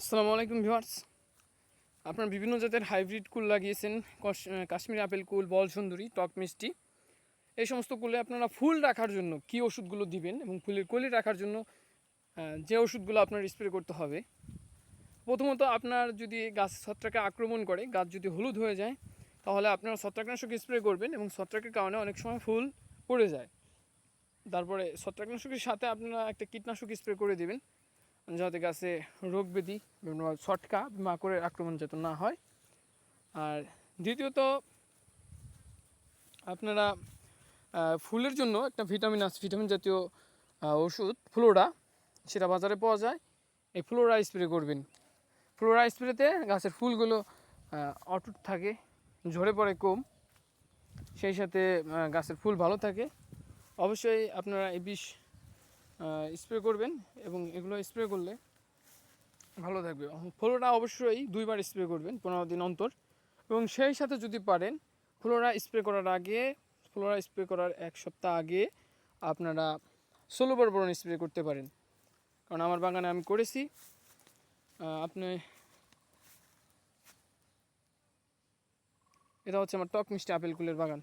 আসসালামু আলাইকুম ভিউয়ার্স। আপনার বিভিন্ন জাতের হাইব্রিড কুল লাগিয়েছেন। কাশ্মীরি আপেল কুল, বল সুন্দরী, টক মিষ্টি। এই সমস্ত কুলে আপনারা ফুল রাখার জন্য কি ওষুধগুলো দিবেন এবং ফুলের কলি রাখার জন্য যে ওষুধগুলো আপনার স্প্রে করতে হবে। প্রথমত আপনার যদি গাছ ছত্রাকে আক্রমণ করে, গাছ যদি হলুদ হয়ে যায়, তাহলে আপনারা ছত্রাকনাশক স্প্রে করবেন এবং ছত্রাকের কারণে অনেক সময় ফুল পড়ে যায়। তারপরে ছত্রাকনাশকের সাথে আপনারা একটা কীটনাশক স্প্রে করে দিবেন। যাতে গাছে রোগ ব্যাধি বিভিন্ন ছটকা মাকড়ের আক্রমণ যাতে না হয়। আর দ্বিতীয়ত, আপনারা ফুলের জন্য একটা ভিটামিন আছে, ভিটামিন জাতীয় ওষুধ, ফ্লোরা, সেটা বাজারে পাওয়া যায়। এই ফ্লোরা স্প্রে করবেন। ফ্লোরা স্প্রেতে গাছের ফুলগুলো অটুট থাকে, ঝরে পড়ে কম, সেই সাথে গাছের ফুল ভালো থাকে। অবশ্যই আপনারা এই বিষ স্প্রে করবেন এবং এগুলো স্প্রে করলে ভালো থাকবে। ফ্লোরা অবশ্যই দুইবার স্প্রে করবেন পনেরো দিন অন্তর। এবং সেই সাথে যদি পারেন, ফ্লোরা স্প্রে করার আগে, ফ্লোরা স্প্রে করার এক সপ্তাহ আগে আপনারা ষোলো বার বরণ স্প্রে করতে পারেন। কারণ আমার বাগানে আমি করেছি। আপনি এটা হচ্ছে আমার টক মিষ্টি আপেল কুলের বাগান।